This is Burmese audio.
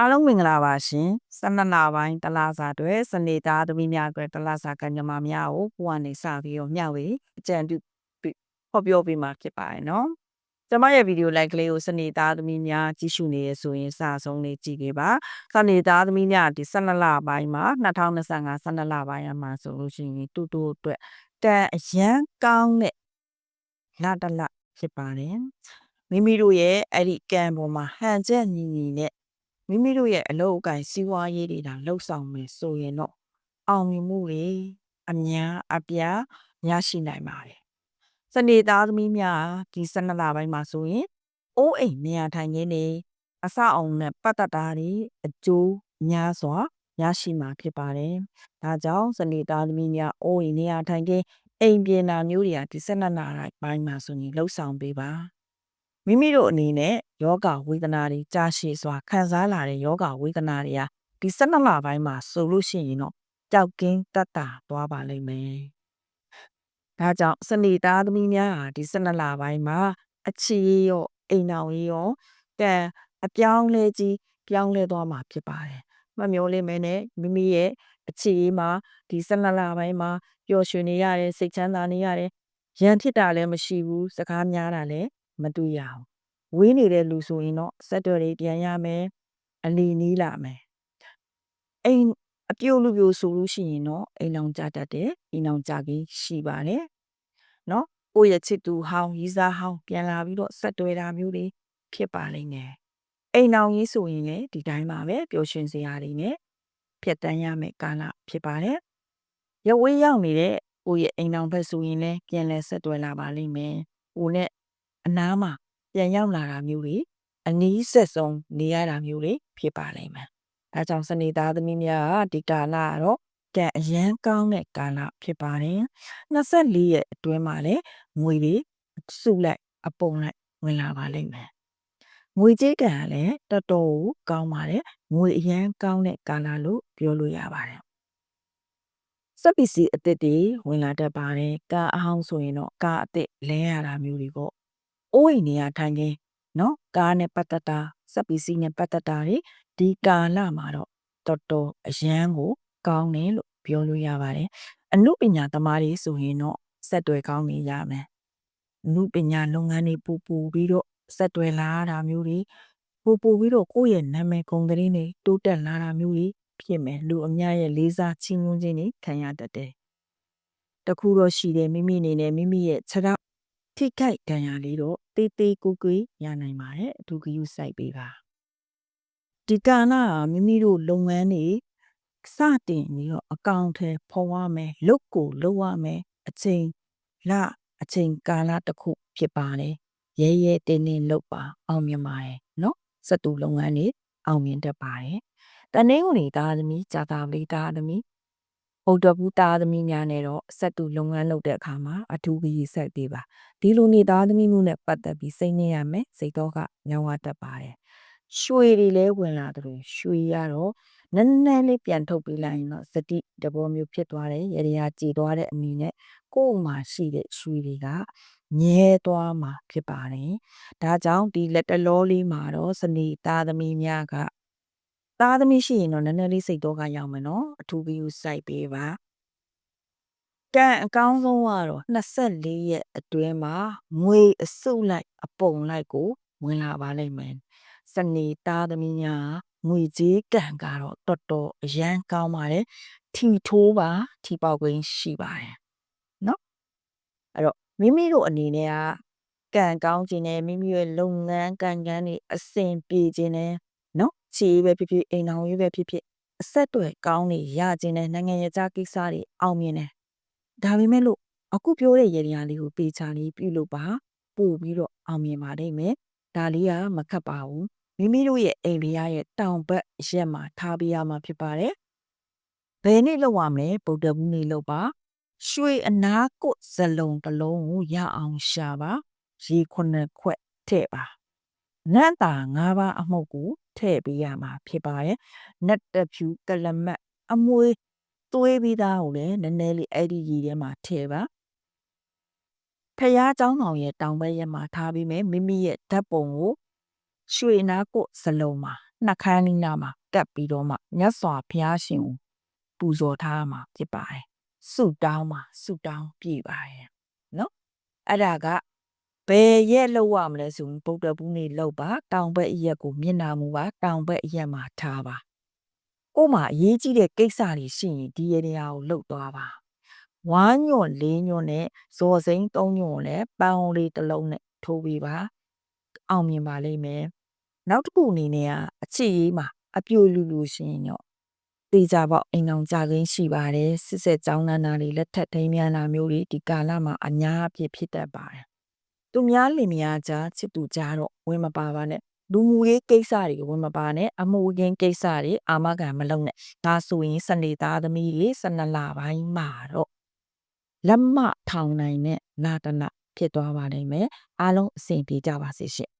အားလုံးမင်္ဂလာပါရှင်12လပိုင်းတလစာတွေစနေသားသမီးများအတွက်တလစာကညမများကိုကိုကနေစပြီးတော့မျှဝေအကြံပြုဟောပြောပေးမှာဖြစ်ပါတယ်နော်ကျမရဲ့ဗီဒီယိုလိုက်ကလေးကိုစနေသားသမီးများကြည့်ရှုနေရဆိုရင်စာဆုံးလေးကြည့်ခဲ့ပါစနေသားသမီးများဒီ12လပိုင်းမှာ2025 12လပိုင်းမှာဆိုလို့ရှိရင်တူတူအတွက်တန်အရန်ကောင်းတဲ့လတလဖြစ်ပါတယ်မိမိတို့ရဲ့အဲ့ဒီကံပေါ်မှာဟန်ချက်ညီညီနဲ့ မိမိတို့ရဲ့အလုပ်အကင်စီးပွားရေးတွေဒါလှုပ်ဆောင်မယ်ဆိုရင်တော့အောင်မြင်မှုတွေအများအပြားရရှိနိုင်ပါတယ်။စနေသားသမီးများဒီ12လပိုင်းမှာဆိုရင်အိုးအိမ်နေရာထိုင်ခင်းတွေအစအောင်နဲ့ပတ်သက်တာတွေအကျိုးများစွာရရှိမှာဖြစ်ပါတယ်။ဒါကြောင့်စနေသားသမီးများအိုးအိမ်နေရာထိုင်ခင်းအိမ်ပြင်နာမျိုးတွေကဒီ12လပိုင်းမှာဆိုရင်လှုပ်ဆောင်ပေးပါ။ မိမိတို့အနေနဲ့ယောဂဝေဒနာတွေကြာရှည်စွာခံစားလာတဲ့ယောဂဝေဒနာတွေဟာဒီ12လပိုင်းမှာဆိုလို့ရှိရင်တော့ကြောက်ကင်းတတ်တာသွားပါလိမ့်မယ်။ဒါကြောင့်စနေသားသမီးများဟာဒီ12လပိုင်းမှာအခြေရောအိမ်အောင်ရောကံအပြောင်းလဲကြီးပြောင်းလဲသွားမှာဖြစ်ပါတယ်။မမျောလေးမဲနဲ့မိမိရဲ့အခြေမှာဒီ12လပိုင်းမှာပျော်ရွှင်နေရတယ်စိတ်ချမ်းသာနေရတယ်ရန်ဖြစ်တာလည်းမရှိဘူးစကားများတာလည်း မတွေ့ရအောင်ဝေးနေတဲ့လူဆိုရင်တော့ဆက်တော်တွေပြန်ရမယ်အလီနီးလာမယ်အိမ်အပြုတ်လူပြိုဆိုလို့ရှိရင်တော့အိမ်အောင်ကြတတ်တယ်အိမ်အောင်ကြကြီးရှိပါတယ်နော်ကိုယ့်ရဲ့ချစ်သူဟောင်းရီးစားဟောင်းပြန်လာပြီးတော့ဆက်တွေ့တာမျိုးတွေဖြစ်ပါလိမ့်မယ်အိမ်အောင်ကြီးဆိုရင်လည်းဒီတိုင်းပါပဲပျော်ရွှင်စရာတွေနဲ့ဖြတ်တန်းရမယ်ကာလဖြစ်ပါတယ်ရဝေးရောက်နေတဲ့ကိုယ့်ရဲ့အိမ်အောင်ဘက်ဆိုရင်လည်းပြန်လဲဆက်တွေ့လာပါလိမ့်မယ်ကိုနဲ့ အနားမှာပြန်ရောက်လာတာမျိုးတွေအနီးဆက်ဆုံးနေရတာမျိုးတွေဖြစ်ပါလိမ့်မယ်။ဒါကြောင့်စနေသားသမီးများကဒီကာလကတော့ကံအရန်ကောင်းတဲ့ကာလဖြစ်ပါတယ်။24ရက်အတွင်းမှာလည်းငွေတွေစုလိုက်အပုံလိုက်ဝင်လာပါလိမ့်မယ်။ငွေကြေးကံကလည်းတော်တော်ကောင်းပါတယ်။ငွေအရန်ကောင်းတဲ့ကာလလို့ပြောလို့ရပါတယ်။စက်ပစ္စည်းအသစ်တွေဝင်လာတတ်ပါတယ်။ကားအဟောင်းဆိုရင်တော့ကားအသစ်လဲရတာမျိုးတွေပေါ့ အိုးအိမ်နေရာထိုင်ခင်းနော်ကားနဲ့ပတ်သက်တာစက်ပစ္စည်းနဲ့ပတ်သက်တာတွေဒီကာလမှာတော့တော်တော်အရန်ကိုကောင်းတယ်လို့ပြောလို့ရပါတယ်အမှုပညာသမားတွေဆိုရင်တော့ဆက်တွယ်ကောင်းနေရမယ်အမှုပညာလုပ်ငန်းတွေပူပူပြီးတော့ဆက်တွယ်လာတာမျိုးတွေပူပူပြီးတော့ကိုယ့်ရဲ့နာမည်ဂုဏ်သတင်းတွေတိုးတက်လာတာမျိုးတွေဖြစ်မယ်လူအများရဲ့လေးစားချီးမွမ်းခြင်းတွေခံရတတ်တယ်တခုတော့ရှိတယ်မိမိအနေနဲ့မိမိရဲ့ခြေထောက် ထိခိုက်ဒဏ်ရာလေးတော့တေးသေးကိုကိုရနိုင်ပါတယ်အထူးဂရုစိုက်ပေးပါဒီကာလမိမိတို့လုပ်ငန်းတွေစတင်ပြီးတော့အကောင့်ထဲဖော်ရမယ်လုတ်ကိုလုပ်ရမယ်အချိန်လအချိန်ကာလတစ်ခုဖြစ်ပါတယ်ရဲရဲတင်းတင်းလုပ်ပါအောင်မြင်ပါတယ်နော်စက်တူလုပ်ငန်းတွေအောင်မြင်တတ်ပါတယ်တနင်္ဂနွေသားသမီးကြာတာလေးသားသမီး ဗုဒ္ဓဘူးသားသမီးများနဲ့တော့ဆက်တူလုပ်ငန်းလုပ်တဲ့အခါမှာအထူးကြီးဆက်ပေးပါဒီလိုနေသားသမီးမှုနဲ့ပတ်သက်ပြီးစိတ်နေရမယ်စိတ်တော့ကညောင်းဝတတ်ပါတယ်ရွှေတွေလည်းဝင်လာတယ်ရွှေရတော့နည်းနည်းလေးပြန်ထုတ်ပေးလိုက်ရင်တော့စတိတဘောမျိုးဖြစ်သွားတယ်ရေရာကြည်သွားတဲ့အနေနဲ့ကိုယ်မှာရှိတဲ့ရွှေတွေကမြဲသွားမှာဖြစ်ပါတယ်ဒါကြောင့်ဒီလက်တလောလေးမှာတော့စနေသားသမီးများက သားသမီးရှိရင်တော့နည်းနည်းလေးစိတ်တော့ကရောက်မယ်နော်အထူးပြီးစိုက်ပေးပါကံအကောင်းဆုံးကတော့24ရက်အတွင်းမှာငွေအစုလိုက်အပုံလိုက်ကို ဝင်လာပါလိမ့်မယ်စနေသားသမီးများငွေကြေးကံကတော့တော်တော်အရန်ကောင်းပါတယ်ထီထိုးပါထီပေါက်ကွင်းရှိပါတယ်နော်အဲ့တော့မိမိတို့အနေနဲ့ကကံကောင်းခြင်းနဲ့မိမိရဲ့လုပ်ငန်းကံကန်းတွေအဆင်ပြေခြင်းနဲ့ နော်ခြေပဲဖြစ်ဖြစ်အိမ်တော်ရေးပဲဖြစ်ဖြစ်အဆက်တွေကောင်းနေရခြင်းနဲ့နိုင်ငံရေးကြကိစ္စတွေအောင်မြင်တယ်ဒါပေမဲ့လို့အခုပြောတဲ့ရေဒီယာလေးကိုပေချာလေးပြုလုပ်ပါပို့ပြီးတော့အောင်မြင်ပါလိမ့်မယ်ဒါလေးကမခတ်ပါဘူးမိမိတို့ရဲ့အိမ်လေးရဲ့တောင်ဘက်ရက်မှာထားပေးရမှာဖြစ်ပါတယ်ဘယ်နေ့လောက်ရမလဲဗုဒ္ဓဘူးနေ့လောက်ပါရွှေအနာကုတ်ဇလုံးတစ်လုံးကိုရအောင်ရှာပါရေခုနှစ်ခွက်ထည့်ပါနတ်တာ၅ပါးအမှုတ်ကို ထည့်ပေးရမှာဖြစ်ပါတယ်နတ်တဖြူကလမတ်အမွေသွေးပြီးသားကိုလည်းနည်းနည်းလေးအဲ့ဒီရည်ထဲမှာထည့်ပါဖះเจ้าဆောင်ရဲ့တောင်ဘက်ရက်မှာထားပြီးမယ်မိမိရဲ့ဓာတ်ပုံကိုရွှေနာကုတ်စလုံးမှာ နှက်ခမ်းနီးနားမှာကပ်ပြီးတော့မှမြတ်စွာဘုရားရှင်ကိုပူဇော်ထားမှာဖြစ်ပါတယ်ဆုတောင်းမှာဆုတောင်းပြည့်ပါတယ်နော်အဲ့ဒါက ဘယ်ရက်လောက်ရမလဲဆိုရင်ဗုဒ္ဓဘုနေ့လောက်ပါတောင်ဘက်အရက်ကိုမျက်နှာမူပါတောင်ဘက်အရက်မှာထားပါကို့မှာအရေးကြီးတဲ့ကိစ္စတွေရှိရင်ဒီရေနေရာကိုလှုပ်သွားပါဝမ်းညွန့်လေးညွန့်နဲ့ဇော်စိမ့်သုံးညွန့်ကိုလည်းပန်းအောင်လေးတစ်လုံးနဲ့ထိုးပေးပါအောင်မြင်ပါလိမ့်မယ်နောက်တစ်ခုအနေနဲ့ကအချစ်ရေးမှာအပြိုလူလူရှင်တော့တေချာပေါက်အိမ်အောင်ကြခင်းရှိပါတယ်စစ်ဆက်ကြောင်းနန်းနာတွေလက်ထက်ထိမ်းမြန်းတာမျိုးတွေဒီကာလမှာအများအပြည့်ဖြစ်တတ်ပါတယ် သူများလင်မယားကြားချစ်သူကြားတော့ဝင်မပါပါနဲ့လူမှုရေးကိစ္စတွေဝင်မပါနဲ့အမှုရင်းကိစ္စတွေအာမခံမလုပ်နဲ့ဒါဆိုရင်စနေသားသမီးတွေ12လပိုင်းမှာတော့လက်မထောင်နိုင်တဲ့နာတနာဖြစ်သွားပါလိမ့်မယ်အားလုံးအဆင်ပြေကြပါစေရှင်